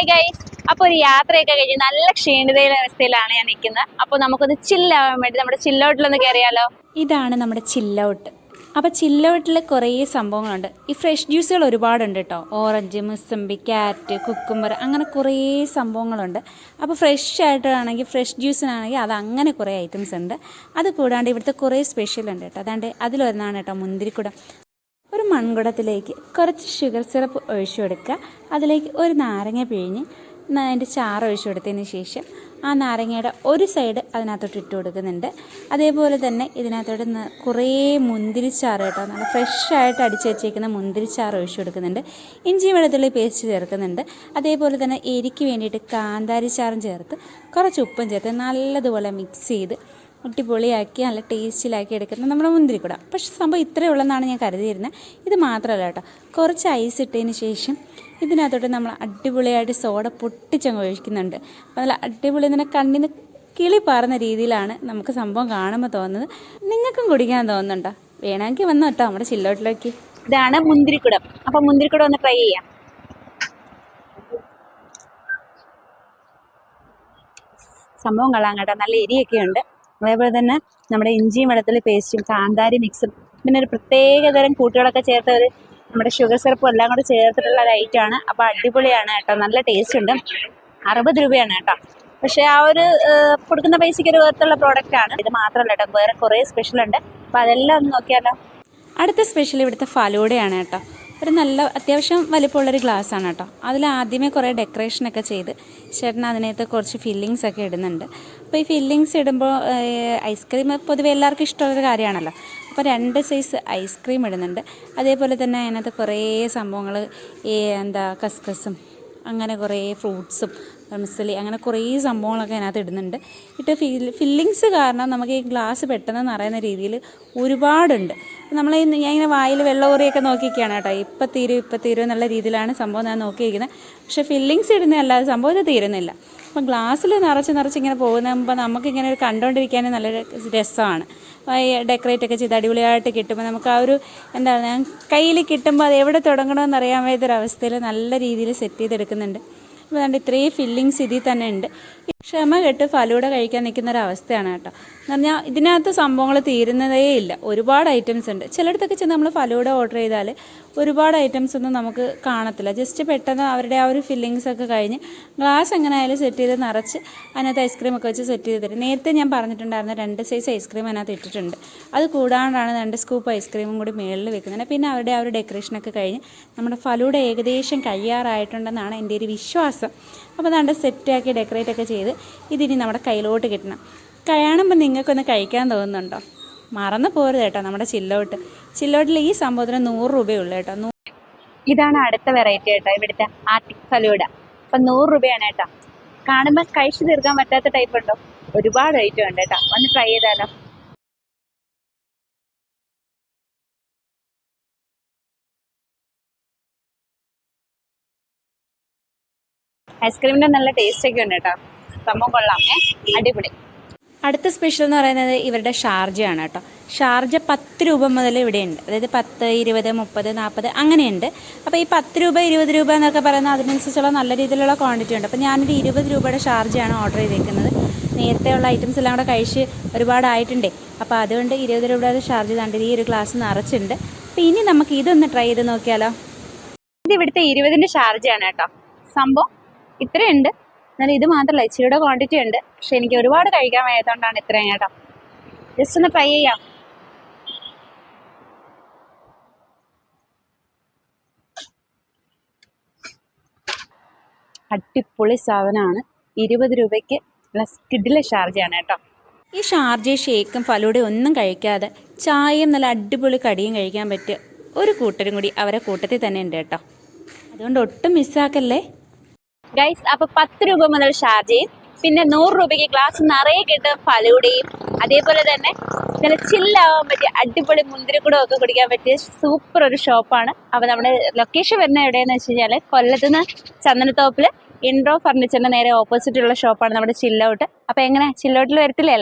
Hi guys അപ്പോൾ ഒരു യാത്രയൊക്കെ കഴിഞ്ഞ് നല്ല ക്ഷീണിതയിലെ അവസ്ഥയിലാണ് ഞാൻ നിൽക്കുന്നത്. അപ്പോൾ നമുക്കൊന്ന് ചില്ലാവാൻ വേണ്ടി നമ്മുടെ ചില്ലൗട്ടിലൊന്ന് കയറിയാലോ? ഇതാണ് നമ്മുടെ ചില്ലൗട്ട് അപ്പോൾ ചില്ലൗട്ടിൽ കുറേ സംഭവങ്ങളുണ്ട്. ഈ ഫ്രഷ് ജ്യൂസുകൾ ഒരുപാടുണ്ട് കേട്ടോ ഓറഞ്ച് മുസമ്പി ക്യാരറ്റ് കുക്കുംബർ അങ്ങനെ കുറേ സംഭവങ്ങളുണ്ട്. അപ്പോൾ ഫ്രഷ് ആയിട്ടാണെങ്കിൽ ഫ്രഷ് ജ്യൂസിനാണെങ്കിൽ അത് അങ്ങനെ കുറേ ഐറ്റംസ് ഉണ്ട്. അത് കൂടാണ്ട് ഇവിടുത്തെ കുറേ സ്പെഷ്യൽ ഉണ്ട് കേട്ടോ അതാണ്ട് അതിലൊരെണ്ണമാണ് കേട്ടോ മുന്തിരിക്കുടം. ഒരു മൺകുടത്തിലേക്ക് കുറച്ച് ഷുഗർ സിറപ്പ് ഒഴിച്ചു കൊടുക്കുക. അതിലേക്ക് ഒരു നാരങ്ങ പിഴിഞ്ഞ് അതിന്റെ ചാറ് ഒഴിച്ചു കൊടുത്തതിന് ശേഷം ആ നാരങ്ങയുടെ ഒരു സൈഡ് അതിനകത്തോട്ട് ഇട്ട് കൊടുക്കുന്നുണ്ട്. അതേപോലെ തന്നെ ഇതിനകത്തോട്ട് കുറേ കുറേ മുന്തിരിച്ചാറ് കേട്ടോ നല്ല ഫ്രഷായിട്ട് അടിച്ചു വെച്ചേക്കുന്ന മുന്തിരിച്ചാറ് ഒഴിച്ചു കൊടുക്കുന്നുണ്ട്. ഇഞ്ചി വെളുത്തുള്ളി പേസ്റ്റ് ചേർക്കുന്നുണ്ട്. അതേപോലെ തന്നെ എരിക്ക് വേണ്ടിയിട്ട് കാന്താരി ചാറും ചേർത്ത് കുറച്ച് ഉപ്പും ചേർത്ത് നല്ലതുപോലെ മിക്സ് ചെയ്ത് അടിപൊളിയാക്കി നല്ല ടേസ്റ്റിലാക്കി എടുക്കുന്ന നമ്മുടെ മുന്തിരിക്കുട. പക്ഷേ സംഭവം ഇത്രയേ ഉള്ളെന്നാണ് ഞാൻ കരുതിയിരുന്നത് ഇത് മാത്രമല്ല കേട്ടോ കുറച്ച് ഐസ് ഇട്ടതിന് ശേഷം ഇതിനകത്തോട്ട് നമ്മൾ അടിപൊളിയായിട്ട് സോഡ പൊട്ടിച്ചങ്ങ് ഒഴിക്കുന്നുണ്ട്. അപ്പോൾ നല്ല അടിപൊളി തന്നെ കണ്ണിന് കിളി പാറുന്ന രീതിയിലാണ് നമുക്ക് സംഭവം കാണുമ്പോൾ തോന്നുന്നത്. നിങ്ങൾക്കും കുടിക്കാൻ തോന്നുന്നുണ്ടോ? വേണമെങ്കിൽ വന്നു കേട്ടോ നമ്മുടെ ചില്ലോട്ടിലേക്ക്. ഇതാണ് മുന്തിരിക്കുടം. അപ്പോൾ മുന്തിരിക്കുടം ഒന്ന് ട്രൈ ചെയ്യാം. സംഭവം കൊള്ളാം കേട്ടോ നല്ല എരിയൊക്കെ ഉണ്ട് അതേപോലെ തന്നെ നമ്മുടെ ഇഞ്ചിയും വെള്ളത്തിൽ പേസ്റ്റും കാന്താരി മിക്സും പിന്നെ ഒരു പ്രത്യേക തരം കൂട്ടുകളൊക്കെ ചേർത്ത ഒരു നമ്മുടെ ഷുഗർ സിറപ്പും എല്ലാം കൂടെ ചേർത്തിട്ടുള്ള ഐറ്റമാണ് അപ്പോൾ അടിപൊളിയാണ് കേട്ടോ. നല്ല ടേസ്റ്റ് ഉണ്ട്. അറുപത് രൂപയാണ് കേട്ടോ. പക്ഷേ ആ ഒരു കൊടുക്കുന്ന പൈസയ്ക്ക് ഒരു വേർത്തുള്ള പ്രോഡക്റ്റ് ആണ്. ഇത് മാത്രമല്ല കേട്ടോ. വേറെ കുറേ സ്പെഷ്യൽ ഉണ്ട്. അപ്പോൾ അതെല്ലാം ഒന്ന് നോക്കിയാലോ? അടുത്ത സ്പെഷ്യൽ ഇവിടുത്തെ ഫലൂടെയാണ് കേട്ടോ. ഒരു നല്ല അത്യാവശ്യം വലിപ്പമുള്ളൊരു ഗ്ലാസ് ആണ് കേട്ടോ. അതിൽ ആദ്യമേ കുറേ ഡെക്കറേഷനൊക്കെ ചെയ്ത് ചേട്ടൻ അതിനകത്ത് കുറച്ച് ഫില്ലിങ്സ് ഒക്കെ ഇടുന്നുണ്ട്. അപ്പോൾ ഈ ഫില്ലിങ്സ് ഇടുമ്പോൾ ഐസ്ക്രീം പൊതുവെ എല്ലാവർക്കും ഇഷ്ടമുള്ളൊരു കാര്യമാണല്ലോ. അപ്പോൾ രണ്ട് സൈസ് ഐസ്ക്രീം ഇടുന്നുണ്ട്. അതേപോലെ തന്നെ അതിനകത്ത് കുറേ സംഭവങ്ങൾ ഈ എന്താ കസ്കസും അങ്ങനെ കുറേ ഫ്രൂട്ട്സും മിസലി അങ്ങനെ കുറേ സംഭവങ്ങളൊക്കെ അതിനകത്ത് ഇടുന്നുണ്ട്. ഇട്ട് ഫിൽ ഫില്ലിങ്സ് കാരണം നമുക്ക് ഈ ഗ്ലാസ് പെട്ടെന്ന് നിറയുന്ന രീതിയിൽ ഒരുപാടുണ്ട്. നമ്മൾ ഞാൻ ഇങ്ങനെ വായിൽ വെള്ളമുറിയൊക്കെ നോക്കിയിരിക്കുകയാണ് കേട്ടോ. ഇപ്പം തീരും ഇപ്പം തീരും എന്നുള്ള രീതിയിലാണ് സംഭവം ഞാൻ നോക്കിയിരിക്കുന്നത്. പക്ഷേ ഫില്ലിങ്സ് ഇടുന്നതല്ലാതെ സംഭവം ഇത് തീരുന്നില്ല. അപ്പം ഗ്ലാസ്സിൽ നിറച്ച് നിറച്ച് ഇങ്ങനെ പോകുമ്പോൾ നമുക്കിങ്ങനെ ഒരു കണ്ടുകൊണ്ടിരിക്കാൻ നല്ലൊരു രസമാണ്. ഡെക്കറേറ്റ് ഒക്കെ ചെയ്ത് അടിപൊളിയായിട്ട് കിട്ടുമ്പോൾ നമുക്ക് ആ ഒരു എന്താണ് കയ്യിൽ കിട്ടുമ്പോൾ അത് എവിടെ തുടങ്ങണമെന്ന് അറിയാൻ വയ്യാത്തൊരവസ്ഥയിൽ നല്ല രീതിയിൽ സെറ്റ് ചെയ്തെടുക്കുന്നുണ്ട്. അപ്പോൾ അതുകൊണ്ട് ഇത്രയും ഫില്ലിങ്സ് ഇതിൽ തന്നെ ഉണ്ട്. ക്ഷമ കെട്ട് ഫലൂടെ കഴിക്കാൻ നിൽക്കുന്ന ഒരു അവസ്ഥയാണ് കേട്ടോ. എന്ന് പറഞ്ഞാൽ ഇതിനകത്ത് സംഭവങ്ങൾ തീരുന്നതേ ഇല്ല. ഒരുപാട് ഐറ്റംസ് ഉണ്ട്. ചിലയിടത്തൊക്കെ ചെന്ന് നമ്മൾ ഫലൂട ഓർഡർ ചെയ്താൽ ഒരുപാട് ഐറ്റംസ് ഒന്നും നമുക്ക് കാണത്തില്ല. ജസ്റ്റ് പെട്ടെന്ന് അവരുടെ ആ ഒരു ഫില്ലിങ്സ് ഒക്കെ കഴിഞ്ഞ് ഗ്ലാസ് എങ്ങനെ ആയാലും സെറ്റ് ചെയ്ത് നിറച്ച് അതിനകത്ത് ഐസ്ക്രീം ഒക്കെ വെച്ച് സെറ്റ് ചെയ്ത് തരും. നേരത്തെ ഞാൻ പറഞ്ഞിട്ടുണ്ടായിരുന്ന രണ്ട് സൈസ് ഐസ്ക്രീം അതിനകത്ത് ഇട്ടിട്ടുണ്ട്. അത് കൂടാണ്ടാണ് രണ്ട് സ്കൂപ്പ് ഐസ്ക്രീമും കൂടി മുകളിൽ വെക്കുന്നത്. പിന്നെ അവരുടെ ആ ഒരു ഡെക്കറേഷനൊക്കെ കഴിഞ്ഞ് നമ്മുടെ ഫലൂട ഏകദേശം കഴിയാറായിട്ടുണ്ടെന്നാണ് എന്റെ ഒരു വിശ്വാസം. അപ്പോൾ നല്ല സെറ്റാക്കി ഡെക്കറേറ്റ് ഒക്കെ ചെയ്ത് ഇതിനി നമ്മുടെ കയ്യിലോട്ട് കിട്ടണം. കാണുമ്പോൾ നിങ്ങൾക്കൊന്ന് കഴിക്കാൻ തോന്നുന്നുണ്ടോ? മറന്നു പോരുത് കേട്ടോ നമ്മുടെ ചില്ലോട്ട്. ചില്ലോട്ടിൽ ഈ സംഭവത്തിന് നൂറ് രൂപയുള്ളൂ കേട്ടോ. ഇതാണ് അടുത്ത വെറൈറ്റി കേട്ടോ. ഇവിടുത്തെ ആർട്ടിക് ഫലൂഡ അപ്പൊ നൂറ് രൂപയാണ് കേട്ടോ. കാണുമ്പോൾ കഴിച്ചു തീർക്കാൻ പറ്റാത്ത ടൈപ്പ് ഉണ്ടോ? ഒരുപാട് ഐറ്റം ഉണ്ട് കേട്ടോ. ഒന്ന് ട്രൈ ചെയ്താലോ? ഐസ്ക്രീമിന്റെ നല്ല ടേസ്റ്റ് ഒക്കെ ഉണ്ട് കേട്ടോ. സംഭവം കൊള്ളാം. ഏ അടിപൊളി. അടുത്ത സ്പെഷ്യൽ എന്ന് പറയുന്നത് ഇവരുടെ ഷാർജയാണ് കേട്ടോ. ഷാർജ പത്ത് രൂപ മുതൽ ഇവിടെയുണ്ട്. അതായത് പത്ത് ഇരുപത് മുപ്പത് നാൽപ്പത് അങ്ങനെയുണ്ട്. അപ്പോൾ ഈ പത്ത് രൂപ ഇരുപത് രൂപ എന്നൊക്കെ പറയുന്നത് അതിനനുസരിച്ചുള്ള നല്ല രീതിയിലുള്ള ക്വാണ്ടിറ്റി ഉണ്ട്. അപ്പോൾ ഞാനൊരു ഇരുപത് രൂപയുടെ ഷാർജയാണ് ഓർഡർ ചെയ്തേക്കുന്നത്. നേരത്തെ ഉള്ള ഐറ്റംസ് എല്ലാം കൂടെ കഴിച്ച് ഒരുപാടായിട്ടുണ്ടേ. അപ്പോൾ അതുകൊണ്ട് ഇരുപത് രൂപയുടെ ഷാർജ് തണ്ട് ഈ ഒരു ഗ്ലാസ് നിറച്ചിട്ടുണ്ട്. അപ്പോൾ ഇനി നമുക്ക് ഇതൊന്ന് ട്രൈ ചെയ്ത് നോക്കിയാലോ? ഇത് ഇവിടുത്തെ ഇരുപതിന്റെ ഷാർജയാണ് കേട്ടോ. സംഭവം ഇത്രയുണ്ട്. എന്നാൽ ഇത് മാത്രമല്ല ഇച്ചിരിയുടെ ക്വാണ്ടിറ്റി ഉണ്ട്. പക്ഷെ എനിക്ക് ഒരുപാട് കഴിക്കാൻ വയ്യാത്തതുകൊണ്ടാണ് ഇത്രയും കേട്ടോ. ജസ്റ്റ് ഒന്ന് ട്രൈ ചെയ്യാം. അടിപൊളി സാധനമാണ്. ഇരുപത് രൂപയ്ക്ക് കിഡിലെ ഷാർജയാണ് കേട്ടോ. ഈ ഷാർജ ഷേക്കും ഫലൂടെ ഒന്നും കഴിക്കാതെ ചായയും നല്ല അടിപൊളി കടിയും കഴിക്കാൻ പറ്റിയ ഒരു കൂട്ടരും കൂടി അവരെ കൂട്ടത്തിൽ തന്നെ ഉണ്ട് കേട്ടോ. അതുകൊണ്ട് ഒട്ടും മിസ്സാക്കല്ലേ ഗൈസ് അപ്പൊ പത്ത് രൂപ മുതൽ ഷാർജയും പിന്നെ നൂറ് രൂപയ്ക്ക് ഗ്ലാസ് നിറയെ കിട്ടും ഫലൂടയും അതേപോലെ തന്നെ നല്ല ചില്ലാവാൻ പറ്റിയ അടിപൊളി മുന്തിരിക്കുടം ഒക്കെ കുടിക്കാൻ പറ്റിയ സൂപ്പർ ഒരു ഷോപ്പാണ് അപ്പൊ നമ്മുടെ ലൊക്കേഷൻ വരുന്ന എവിടെയെന്ന് വെച്ച് കഴിഞ്ഞാൽ കൊല്ലത്തുനിന്ന് ചന്ദനത്തോപ്പിൽ ഇൻഡ്രോ ഫർണിച്ചറിന്റെ നേരെ ഓപ്പോസിറ്റ് ഉള്ള ഷോപ്പാണ് നമ്മുടെ ചില്ലൗട്ട് അപ്പൊ എങ്ങനെ? ചില്ലൗട്ടിൽ വരത്തില്ലേ